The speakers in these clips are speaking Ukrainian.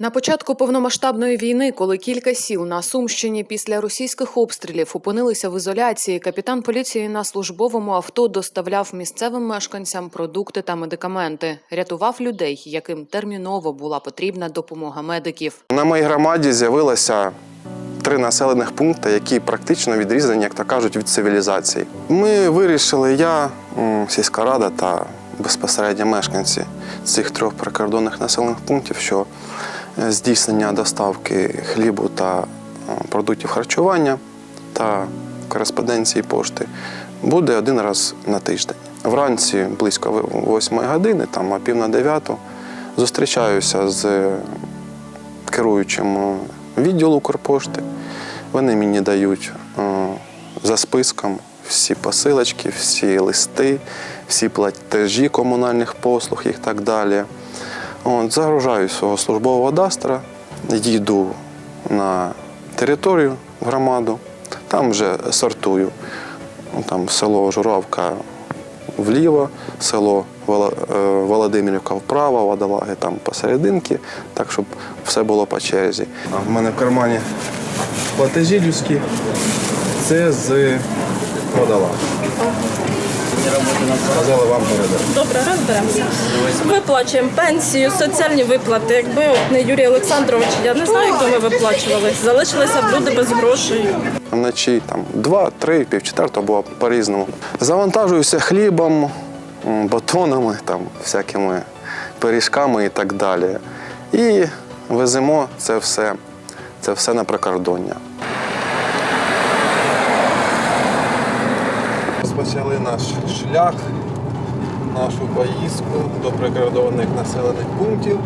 На початку повномасштабної війни, коли кілька сіл на Сумщині після російських обстрілів опинилися в ізоляції, капітан поліції на службовому авто доставляв місцевим мешканцям продукти та медикаменти, рятував людей, яким терміново була потрібна допомога медиків. На моїй громаді з'явилося три населених пункти, які практично відрізані, як то кажуть, від цивілізації. Ми вирішили, я, сільська рада та безпосередньо мешканці цих трьох прикордонних населених пунктів, що здійснення доставки хлібу та е, продуктів харчування та кореспонденції пошти буде один раз на тиждень. Вранці близько 8 години, там а пів на дев'яту, зустрічаюся з керуючим е, відділу Укрпошти. Вони мені дають е, за списком всі посилочки, всі листи, всі платежі комунальних послуг і так далі. От, загружаю свого службового дастера, їду на територію в громаду, там вже сортую. Ну, Там село Журавка вліво, село е, Володимирівка вправо, водолаги там посерединки, так щоб все було по черзі. В мене в кармані платежі людські. Це з водолага. Вам передати. Добре, розберемося. Виплачуємо пенсію, соціальні виплати. Якби от не Юрій Олександрович, я не знаю, як би ми виплачували. Залишилися б люди без грошей. Вночі там два, три, пів четвертого було по-різному. Завантажуюся хлібом, батонами, там, всякими пиріжками і так далі. І веземо це все, це все на прикордоння. Розпочали наш шлях, нашу поїздку до прикордонних населених пунктів.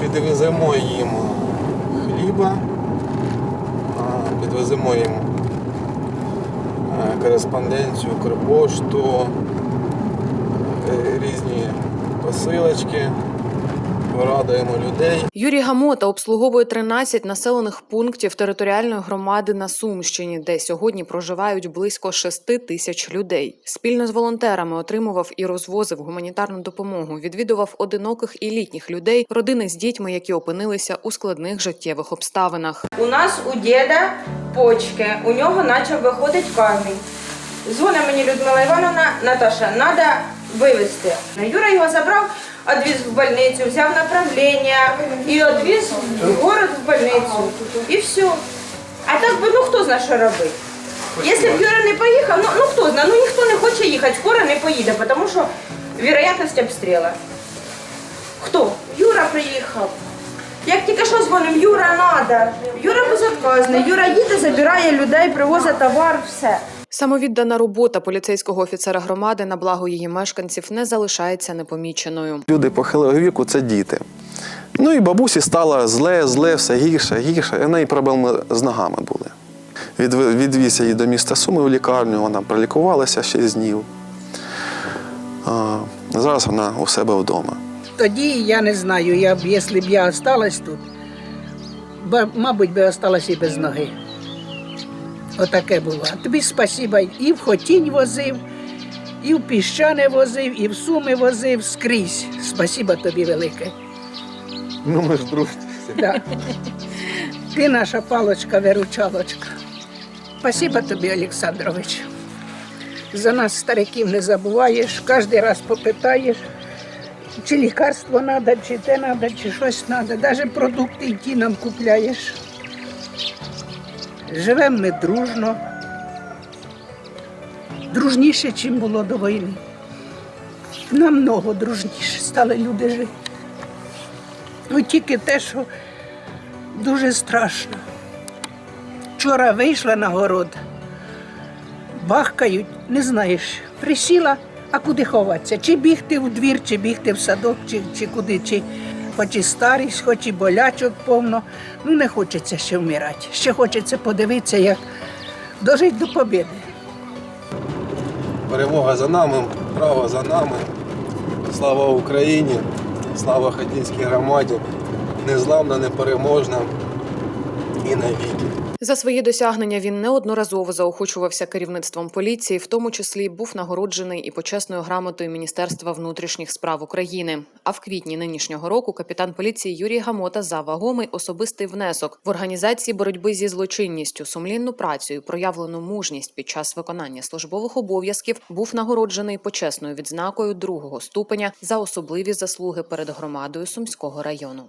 Підвеземо їм хліба, підвеземо їм е, кореспонденцію, Укрпошту, е, різні посилочки, порадуємо людей. Юрій Гамота обслуговує 13 населених пунктів територіальної громади на Сумщині, де сьогодні проживають близько 6 тисяч людей. Спільно з волонтерами отримував і розвозив гуманітарну допомогу. Відвідував одиноких і літніх людей, родини з дітьми, які опинилися у складних життєвих обставинах. У нас у діда почки, у нього почав виходить камінь. Дзвонить мені Людмила Івановна, Наташа, треба вивезти. Юра його забрав, відвіз в больницю, взяв направлення і відвіз в город в больницю. І все. А так би ну хто знає, що робити. Якщо б Юра не поїхав, ну, ну хто знає, ну ніхто не хоче їхати, скоро не поїде, тому що вероятність обстрілу. Хто? Юра приїхав. Як тільки що дзвоним, Юра надо. Юра безотказний. Юра їде, забирає людей, привозить товар, все. Самовіддана робота поліцейського офіцера громади на благо її мешканців не залишається непоміченою. Люди похилого віку це діти. Ну і бабусі стало зле, зле, все гірше, гірше. І в неї проблеми з ногами були. Відв- Відвіз її до міста Суми в лікарню, вона пролікувалася 6 днів. А, зараз вона у себе вдома. Тоді я не знаю, я б, якщо б я осталась тут, мабуть, би осталась і без ноги. Отаке було. А тобі спасіба і в Хотінь возив, і в Піщане возив, і в Суми возив скрізь. Спасіба тобі велике. Ну, ми ж друзі. Да. Ти наша палочка-виручалочка. Спасіба тобі, Олександрович. За нас, стариків, не забуваєш, кожен раз попитаєш, чи лікарство треба, чи те треба, чи щось треба. Навіть продукти ті нам купляєш. Живемо ми дружно, дружніше, ніж було до війни. Намного дружніше стали люди жити. Ну тільки те, що дуже страшно. Вчора вийшла на город, бахкають, не знаєш, присіла, а куди ховатися? Чи бігти в двір, чи бігти в садок, чи, чи куди, чи хоч і старість, хоч і болячок повно. Ну не хочеться ще вмирати. Ще хочеться подивитися, як дожити до побіди. Перемога за нами, право за нами. Слава Україні, слава Хатінській громаді, незламна, непереможна. І навіки. За свої досягнення він неодноразово заохочувався керівництвом поліції, в тому числі був нагороджений і почесною грамотою Міністерства внутрішніх справ України. А в квітні нинішнього року капітан поліції Юрій Гамота за вагомий особистий внесок в організації боротьби зі злочинністю, сумлінну працю і проявлену мужність під час виконання службових обов'язків був нагороджений почесною відзнакою другого ступеня за особливі заслуги перед громадою Сумського району.